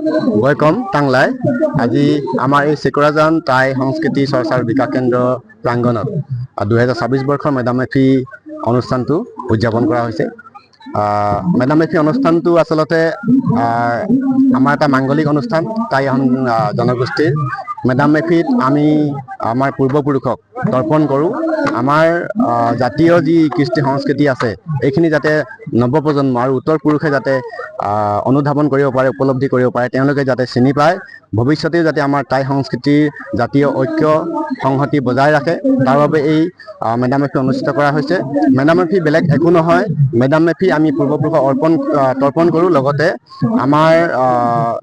Welcome টাংলাই আজি আমাৰ এই চিকৰাজান টাই সংস্কৃতি চৰ্চাৰ বিকাশ কেন্দ্ৰ প্ৰাংগণত। দুহেজাৰ ছাব্বিছ বৰ্ষৰ মেডাম মেফি অনুষ্ঠানটো উদযাপন কৰা হৈছে। আহ, মেডাম মেফি অনুষ্ঠানটো আচলতে আমাৰ এটা মাংগলিক অনুষ্ঠান। টাই জনগোষ্ঠীৰ। মেডাম মেফিত আমি আমাৰ পূৰ্বপুৰুষক তৰ্পণ কৰোঁ। আমাৰ জাতীয় যি কৃষ্টি সংস্কৃতি আছে, এইখিনি যাতে নৱপ্ৰজন্ম আৰু উত্তৰ পুৰুষে যাতে অনুধাৱন কৰিব পাৰে, উপলব্ধি কৰিব পাৰে, তেওঁলোকে যাতে চিনি পায়, ভৱিষ্যতেও যাতে আমাৰ টাই সংস্কৃতিৰ জাতীয় ঐক্য সংহতি বজাই ৰাখে। তাৰ বাবে এই মেডাম মেফি অনুষ্ঠিত কৰা হৈছে। মেডাম মেফি বেলেগ একো নহয়। মেডাম মেফি আমি পূৰ্বপুৰুষক অৰ্পণ তৰ্পণ কৰোঁ। লগতে আমাৰ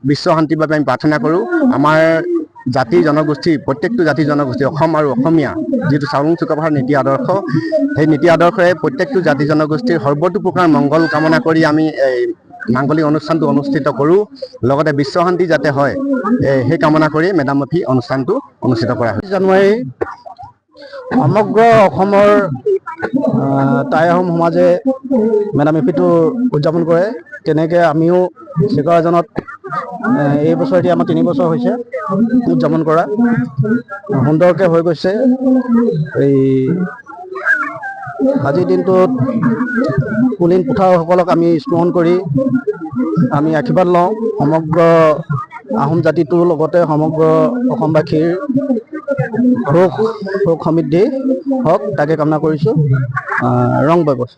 বিশ্ব শান্তিৰ বাবে আমি প্ৰাৰ্থনা কৰোঁ। আমাৰ জাতি জনগোষ্ঠী প্ৰত্যেকটো জাতি জনগোষ্ঠী অসম আৰু অসমীয়া যিটো চাউলুং চুকাফাৰ নীতি আদৰ্শ সেই নীতি আদৰ্শৰে প্ৰত্যেকটো জাতি জনগোষ্ঠীৰ সৰ্বতোপ্ৰকাৰ মংগল কামনা কৰি আমি এই মাংগলিক অনুষ্ঠানটো অনুষ্ঠিত কৰোঁ। লগতে বিশ্ব শান্তি যাতে হয় সেই কামনা কৰি মেডাম মেফি অনুষ্ঠানটো অনুষ্ঠিত কৰা হৈছে। জানুৱাৰী সমগ্ৰ অসমৰ টাই আহোম সমাজে মেডাম মেফিটো উদযাপন কৰে। তেনেকৈ আমিও চিকৰাজনত আহ, এই বছৰ এতিয়া আমাৰ তিনি বছৰ হৈছে উদযাপন কৰা। সুন্দৰকৈ হৈ গৈছে। এই আজিৰ দিনটোত কুলীন পুথাৰসকলক আমি স্মৰণ কৰি আমি আশীৰ্বাদ লওঁ। সমগ্ৰ আহোম জাতিটোৰ লগতে সমগ্ৰ অসমবাসীৰ সুখ সুখ সমৃদ্ধি হওক তাকে কামনা কৰিছোঁ। ৰং বৈবছ